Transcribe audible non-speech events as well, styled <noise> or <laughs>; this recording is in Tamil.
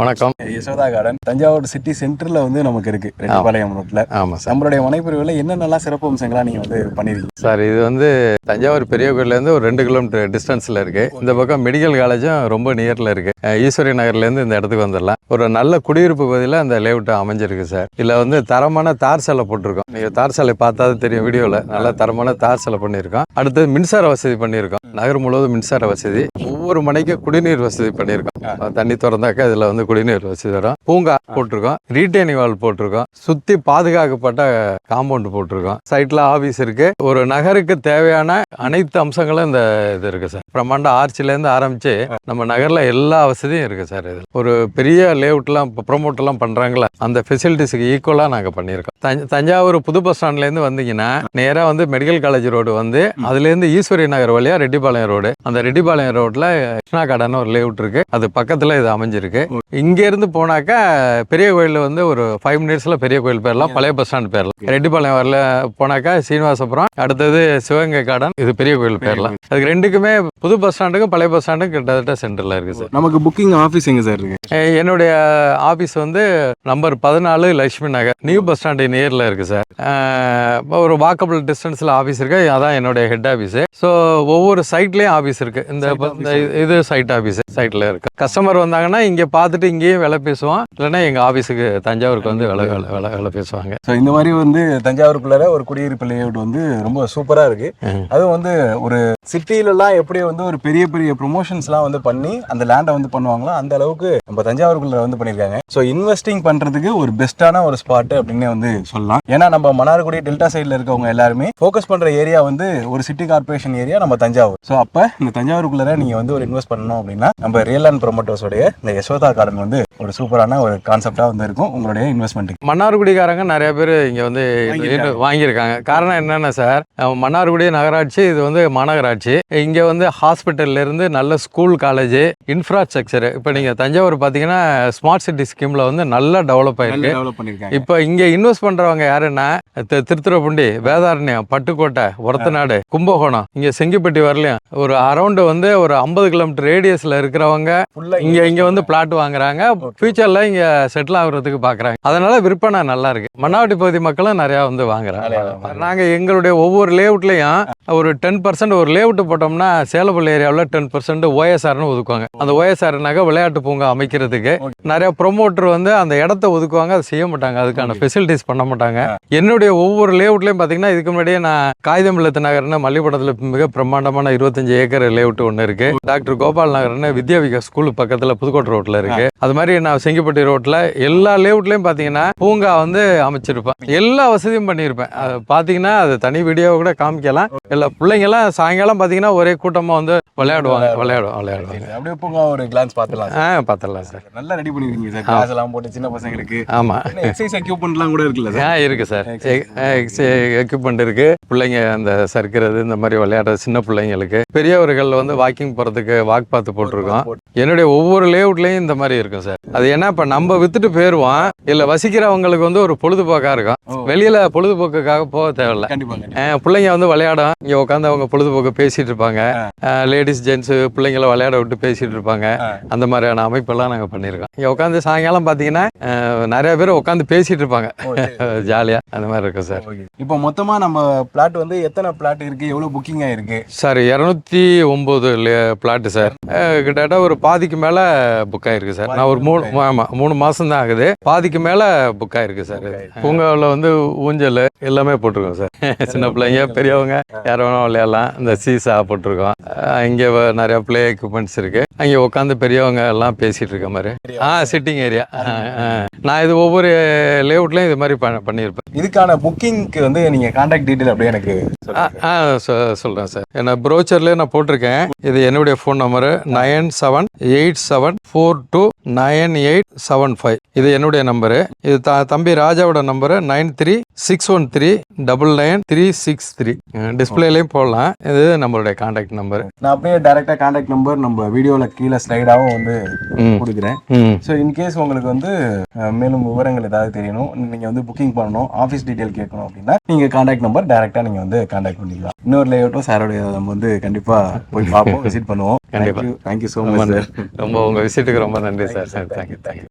வணக்கம். யசோதா கார்டன் தஞ்சாவூர் சிட்டி சென்டர்ல வந்து நமக்கு இருக்கு ரெட்டிப்பாளையம் ரோட்ல. ஆமாம் சார். நம்மளுடைய மனைப்பிரிவில் என்னென்னலாம் சிறப்பு அம்சங்களா நீங்க வந்து பண்ணிருக்கீங்க? சார் இது வந்து தஞ்சாவூர் பெரிய கோயிலேருந்து ஒரு ரெண்டு கிலோமீட்டர் டிஸ்டன்ஸில் இருக்குது இந்த பக்கம் மெடிக்கல் காலேஜும் ரொம்ப நியரில் இருக்குது ஈஸ்வரி நகர்லேருந்து இந்த இடத்துக்கு வந்துடலாம். ஒரு நல்ல குடியிருப்பு பகுதியில் அந்த லேஅவுட் அமைஞ்சிருக்கு சார். இதில் வந்து தரமான தார் சாலை போட்டிருக்கோம். நீங்கள் தார் சாலை பார்த்தாது தெரியும் வீடியோவில் நல்ல தரமான தார் சாலை பண்ணியிருக்கோம். அடுத்தது மின்சார வசதி பண்ணியிருக்கோம். நகர் முழுவதும் மின்சார வசதி. ஒவ்வொரு மனைக்கும் குடிநீர் வசதி பண்ணியிருக்கோம். தண்ணி திறந்தாக்கா இதில் வந்து குடிநீர் வசதி வரும் பூங்கா போட்டிருக்கோம். ரீட்டைனிங் வால் போட்டிருக்கோம். சுற்றி பாதுகாக்கப்பட்ட காம்பவுண்ட் போட்டிருக்கோம். சைட்ல ஆபீஸ் இருக்கு. ஒரு நகருக்கு தேவையான அனைத்து அம்சங்களும் இந்த இது இருக்கு சார். பிரம்மாண்ட ஆர்ச்சில இருந்து ஆரம்பிச்சு நம்ம நகர்ல எல்லா வசதியும் இருக்கு சார் இது ஒரு பெரிய லேஅவுட்லாம் ப்ரொமோட் எல்லாம் பண்றாங்களா அந்த ஃபெசிலிட்டிஸ்க்கு ஈக்குவலா நாங்க பண்ணியிருக்கோம். தஞ்ச- தஞ்சாவூர் புது பஸ் ஸ்டாண்ட்ல இருந்து வந்தீங்கன்னா நேரா வந்து மெடிக்கல் காலேஜ் ரோடு வந்து அதுல இருந்து ஈஸ்வரி நகர் வழியா ரெட்டிப்பாளையம் ரோடு. அந்த ரெட்டிப்பாளையம் ரோட்ல கிருஷ்ணா கார்டன் ஒரு லேஅவுட் இருக்கு. அது பக்கத்துல இது அமைஞ்சிருக்கு. இங்க இருந்து போனாக்கா பெரிய கோயில் வந்து ஒரு ஃபைவ் மினிட்ஸ்ல பெரிய கோயில் போயிடலாம் பழைய பஸ் ஸ்டாண்ட் போயிடலாம் ரெட்டிப்பாளையம் வரல போனாக்கா சீனிவாசபுரம் அடுத்தது சிவகங்கை கார்டன் இது பெரிய கோயில் போயிடலாம் அதுக்கு ரெண்டுக்குமே புது பஸ் ஸ்டாண்டுக்கும் பழைய பஸ் ஸ்டாண்டுக்கும் கிட்டத்தட்ட சென்டர்ல இருக்கு சார் நமக்கு புக்கிங் ஆஃபீஸ் எங்க சார் இருக்கு? அஹ் என்னுடைய ஆஃபீஸ் வந்து நம்பர் பதினாலு Lakshmi Nagar. New bus stand நியரில் இருக்குது சார் ஒரு வாக்கபிள் டிஸ்டன்ஸில் ஆஃபீஸ் இருக்கு. அதான் என்னுடைய ஹெட் ஆஃபீஸு ஸோ ஒவ்வொரு சைட்லேயும் ஆஃபீஸ் இருக்குது இந்த இது சைட் ஆஃபீஸ் சைட்டில் இருக்கு. கஸ்டமர் வந்தாங்கன்னா இங்கே பார்த்துட்டு இங்கேயும் விலை பேசுவோம். இல்லைன்னா எங்கள் ஆஃபீஸுக்கு தஞ்சாவூருக்கு வந்து விலை விலை விலை விலை பேசுவாங்க. ஸோ இந்த மாதிரி வந்து தஞ்சாவூருக்குள்ளார ஒரு குடியிருப்பு லேஅவுட் வந்து ரொம்ப சூப்பரா இருக்கு. அதுவும் வந்து ஒரு சிட்டிலலாம் எப்படி வந்து ஒரு பெரிய பெரிய ப்ரொமோஷன்ஸ்லாம் வந்து பண்ணி அந்த லேண்டை வந்து பண்ணுவாங்களோ அந்த அளவுக்கு நம்ம தஞ்சாவூருக்குள்ள வந்து பண்ணியிருக்காங்க. ஸோ இன்வெஸ்டிங் பண்றதுக்கு ஒரு பெஸ்ட்டான ஒரு ஸ்பாட் அப்படின்னு வந்து சொல்லலாம். ஏன்னா நம்ம மன்னார்குடி டெல்டா சைடில் இருக்கவங்க எல்லாருமே ஃபோக்கஸ் பண்ற ஏரியா வந்து ஒரு சிட்டி கார்பரேஷன் ஏரியா நம்ம தஞ்சாவூர். ஸோ அப்போ இந்த தஞ்சாவூருக்குள்ளார நீங்க வந்து ஒரு இன்வெஸ்ட் பண்ணணும் அப்படின்னா நம்ம ரியல் அண்ட் ப்ரொமோட்டர்ஸோடைய இந்த யசோதா கார்டன் வந்து ஒரு சூப்பரான ஒரு கான்செப்டா வந்து இருக்கும் உங்களுடைய இன்வெஸ்ட்மெண்ட்டுக்கு மன்னார்குடிக்காரங்க நிறைய பேர் இங்கே வந்து வாங்கியிருக்காங்க. காரணம் என்னென்ன சார் மன்னார்குடி நகராட்சி இது வந்து மாநகராட்சி. இங்கே வந்து ஹாஸ்பிட்டல்ல இருந்து நல்ல ஸ்கூல் காலேஜ் இன்ஃப்ராஸ்ட்ரக்சர் இப்போ நீங்கள் தஞ்சாவூர் பார்த்தீங்கன்னா ஸ்மார்ட் சிட்டி ஸ்கீமில் வந்து நல்லா டெவலப் ஆயிருக்கு. டெவலப் பண்ணியிருக்காங்க. இப்போ இங்கே இன்வெஸ்ட் பண்ணுறவங்க யாருன்னா தி- திருத்துறைப்பூண்டி வேதாரண்யம் பட்டுக்கோட்டை ஒரத்தநாடு கும்பகோணம் இங்கே செங்கிப்பட்டி வரலையும். ஒரு அரௌண்டு வந்து ஒரு ஐம்பது கிலோமீட்டர் ரேடியஸில் இருக்கிறவங்க இங்க இங்க வந்து பிளாட் வாங்குறாங்க. ஃபியூச்சர்ல இங்க செட்டில் ஆகுறதுக்கு பாக்குறாங்க. அதனால விற்பனை நல்லா இருக்கு. மன்னாவட்டி பகுதி மக்களும் நிறைய வந்து வாங்குறாங்க. நிறைய வாங்குறாங்க. நாங்க எங்களுடைய ஒவ்வொரு லேஅவுட்லயும் ஒரு டென் பர்சன்ட் ஒரு லேஅவுட் போட்டோம்னா சேலப்பள்ளி ஏரியாவில் டென் பர்சன்ட் ஓஎஸ்ஆர்னு ஒதுக்குவாங்க. அந்த ஓஎஸ்ஆர்னாக்க விளையாட்டு பூங்கா அமைக்கிறதுக்கு நிறைய ப்ரொமோட்டர் வந்து அந்த இடத்த ஒதுக்குவாங்க. அதை செய்ய மாட்டாங்க. அதுக்கான ஃபெசிலிட்டிஸ் பண்ண மாட்டாங்க. என்னுடைய ஒவ்வொரு லேஅவுட்லயும் பாத்தீங்கன்னா இதுக்கு முன்னாடியே நான் காகிதம் இல்லத்து நகர்னு மல்லிப்படத்துல மிக பிரம்மாண்டமான இருபத்தஞ்சு ஏக்கர் லேஅவுட் ஒன்று இருக்கு. டாக்டர் கோபால் நகர்னு வித்யா விகாஸ் ஸ்கூல் பக்கத்துல புதுக்கோட்டை ரோட்ல இருக்கு. அது மாதிரி நான் செங்கிப்பட்டி ரோட்ல எல்லா லேஅவுட்லயும் பாத்தீங்கன்னா பூங்கா வந்து அமைச்சிருப்பேன். எல்லா வசதியும் பண்ணியிருப்பேன். அது பாத்தீங்கன்னா அது தனி வீடியோ கூட காமிக்கலாம். எல்லா பிள்ளைங்க எல்லாம் சாயங்காலம் பாத்தீங்கன்னா ஒரே கூட்டமா வந்து விளையாடுவாங்க. விளையாடுவாங்க. விளையாடுவாங்க. அப்படியே போங்க ஒரு கிளான்ஸ் பார்த்துலாம் ஆ பார்த்துடலாம் சார். நல்லா ரெடி பண்ணிருக்கீங்க சார். கிளாஸ் எல்லாம் போட்டு சின்ன பசங்களுக்கு. ஆமா. எக்ஸசைஸ் எக்யூப்மெண்ட்லாம் கூட இருக்குல்ல ஆ சார். இருக்கு சார் எக்யூப்மெண்ட் இருக்கு. பிள்ளைங்க அந்த சறுக்கிறது இந்த மாதிரி விளையாடுறது சின்ன பிள்ளைங்களுக்கு. பெரியவர்கள் வந்து வாக்கிங் போறதுக்கு வாக் பார்த்து போட்டிருக்கோம். என்னுடைய ஒவ்வொரு லேஅவுட்லயும் இந்த மாதிரி இருக்கும் சார். அது ஏன்னா இப்ப நம்ம வித்துட்டு போயிருவோம். இல்ல வசிக்கிறவங்களுக்கு வந்து ஒரு பொழுதுபோக்கா இருக்கும். வெளியில பொழுதுபோக்குக்காக போக தேவையில்ல. பிள்ளைங்க வந்து விளையாடும். இங்க உட்காந்து அவங்க பொழுதுபோக்கு பேசிட்டு இருப்பாங்க. லேடிஸ் ஜென்ஸ் பிள்ளைங்கள விளையாட விட்டு பேசிட்டு இருப்பாங்க. அந்த மாதிரியான அமைப்பெல்லாம் நாங்க பண்ணியிருக்கோம். இங்க உட்காந்து சாயங்காலம் பாத்தீங்கன்னா அஹ், நிறைய பேர் உட்காந்து பேசிட்டு இருப்பாங்க. ஓ, சரி. <laughs> ஜாலியா அந்த மாதிரி இருக்கும் சார். இப்போ மொத்தமா நம்ம பிளாட் வந்து எத்தனை பிளாட் இருக்கு? எவ்வளவு புக்கிங் ஆயிருக்கு சார் இரநூத்தி ஒம்பது பிளாட்டு சார் கிட்டத்தட்ட ஒரு பாதிக்கு மேல புக் ஆயிருக்கு சார் நான் ஒரு மூணு ஆமா மூணு மாசம் தான் ஆகுது. பாதிக்கு மேல புக் ஆயிருக்கு சார் பூங்காவில் வந்து ஊஞ்சல் எல்லாமே போட்டிருக்கோம் சார் <laughs> சின்ன பிள்ளைங்க பெரியவங்க யார் வேணா விளையாடலாம். இந்த சீசா போட்டிருக்கோம். இங்க நிறைய ப்ளே எக்யூப்மெண்ட்ஸ் இருக்கு. அங்கே உட்காந்து பெரியவங்க எல்லாம் பேசிட்டு இருக்க மாதிரி. ஆ சிட்டிங் ஏரியா நான் இது ஒவ்வொரு லேஅவுட்லயும் இது மாதிரி பண்ண- பண்ணியிருப்பேன். இதுக்கான புக்கிங்க்கு வந்து நீங்க கான்டாக்ட் டீடைல் அப்படியே எனக்கு ஆ ஆ சொ- சொல்றேன் சார் ப்ரோச்சர்லேயே நான் போட்டிருக்கேன். இது என்னுடைய phone number nine seven eight seven four two nine eight seven five. இது என்னுடைய நம்பரு. இது த தம்பி ராஜாவோட number nine three six one three double nine three six three. டிஸ்பிளேலையும் போடலாம். இது நம்மளுடைய கான்டாக்ட் நம்பரு நான் அப்படியே டைரக்டா கான்டாக்ட் நம்பர் நம்ம வீடியோல கீழே ஸ்லைடாவும் வந்து கொடுக்குறேன். ஸோ இன்கேஸ் உங்களுக்கு வந்து மேலும் விவரங்கள் ஏதாவது தெரியணும் நீங்க வந்து புக்கிங் பண்ணணும் ஆஃபீஸ் டீடைல் கேட்கணும் அப்படின்னா நீங்க கான்டாக்ட் நம்பர் டைரக்டா நீங்க வந்து கான்டாக்ட் பண்ணிக்கலாம். இன்னொரு லேஅவுட்டும் சாரோடைய நம்ம வந்து கண்டிப்பா போய் பார்ப்போம் விசிட் பண்ணுவோம். கண்டிப்பா. தேங்க்யூ ஸோ மச் நன்றி. ரொம்ப உங்கள் விசிட்டுக்கு ரொம்ப நன்றி சார் சார் தேங்க்யூ தேங்க்யூ